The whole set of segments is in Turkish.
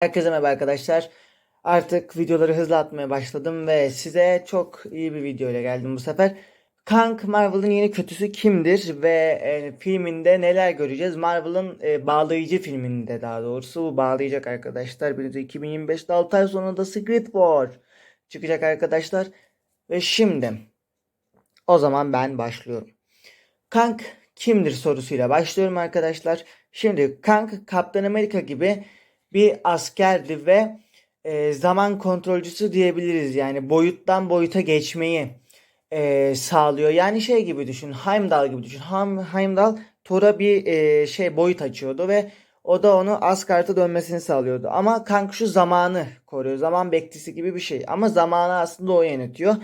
Herkese merhaba arkadaşlar. Artık videoları hızlı atmaya başladım ve size çok iyi bir video ile geldim bu sefer. Kang Marvel'ın yeni kötüsü kimdir ve e, filminde neler göreceğiz? Marvel'ın e, bağlayıcı filminde daha doğrusu bu bağlayacak arkadaşlar. Bildiğiniz 2025'te 6 ay sonra da Secret War çıkacak arkadaşlar. Ve şimdi o zaman ben başlıyorum. Kang kimdir sorusuyla başlıyorum arkadaşlar. Şimdi Kang Kaptan Amerika gibi bir askerdi ve e, zaman kontrolcüsü diyebiliriz. Yani boyuttan boyuta geçmeyi e, sağlıyor. Yani şey gibi düşün. Heimdall gibi düşün. Heim, Heimdall Thor'a bir e, şey boyut açıyordu ve o da onu Asgard'a dönmesini sağlıyordu. Ama Kang şu zamanı koruyor. Zaman bekçisi gibi bir şey. Ama zamanı aslında o yönetiyor.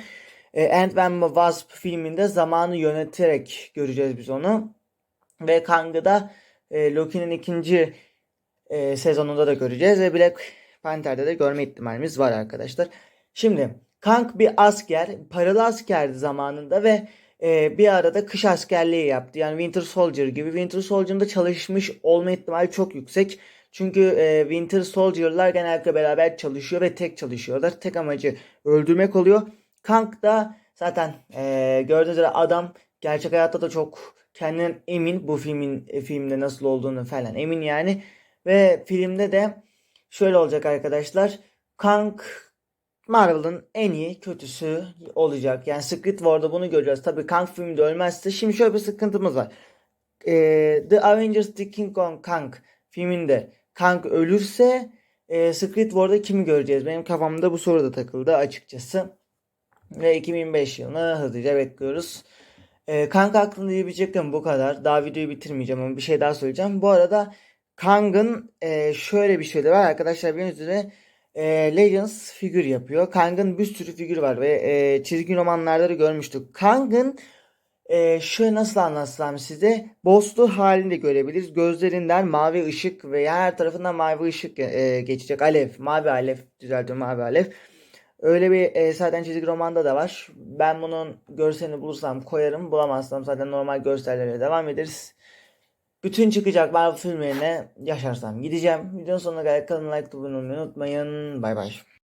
E, Ant-Man Wasp filminde zamanı yöneterek göreceğiz biz onu. Ve Kang'ı da e, Loki'nin ikinci e, sezonunda da göreceğiz ve Black Panther'de de görme ihtimalimiz var arkadaşlar. Şimdi Kang bir asker, paralı askerdi zamanında ve e, bir arada kış askerliği yaptı. Yani Winter Soldier gibi. Winter Soldier'ın da çalışmış olma ihtimali çok yüksek. Çünkü e, Winter Soldier'lar genellikle beraber çalışıyor ve tek çalışıyorlar. Tek amacı öldürmek oluyor. Kang da zaten e, gördüğünüz üzere adam gerçek hayatta da çok kendinden emin bu filmin e, filmde nasıl olduğunu falan emin yani. Ve filmde de şöyle olacak arkadaşlar. Kang Marvel'ın en iyi kötüsü olacak. Yani Secret War'da bunu göreceğiz. Tabii Kang filmde ölmezse. Şimdi şöyle bir sıkıntımız var. Ee, The Avengers The King Kong Kang filminde Kang ölürse e, Secret War'da kimi göreceğiz? Benim kafamda bu soru da takıldı açıkçası. Ve 2005 yılını hızlıca bekliyoruz. E, Kang hakkında diyebileceklerim bu kadar. Daha videoyu bitirmeyeceğim ama bir şey daha söyleyeceğim. Bu arada Kang'ın e, şöyle bir şey de var arkadaşlar bildiğiniz üzere e, Legends figür yapıyor. Kang'ın bir sürü figür var ve e, çizgi romanlarda da görmüştük. Kang'ın e, şöyle nasıl anlatsam size bosslu halini de görebiliriz. Gözlerinden mavi ışık ve her tarafından mavi ışık e, geçecek. Alev, mavi alev düzeltiyorum mavi alev. Öyle bir e, zaten çizgi romanda da var. Ben bunun görselini bulursam koyarım. Bulamazsam zaten normal görsellere devam ederiz. Bütün çıkacak Marvel filmlerine yaşarsam gideceğim. Videonun sonuna kadar kalın like abone olmayı unutmayın. Bay bay.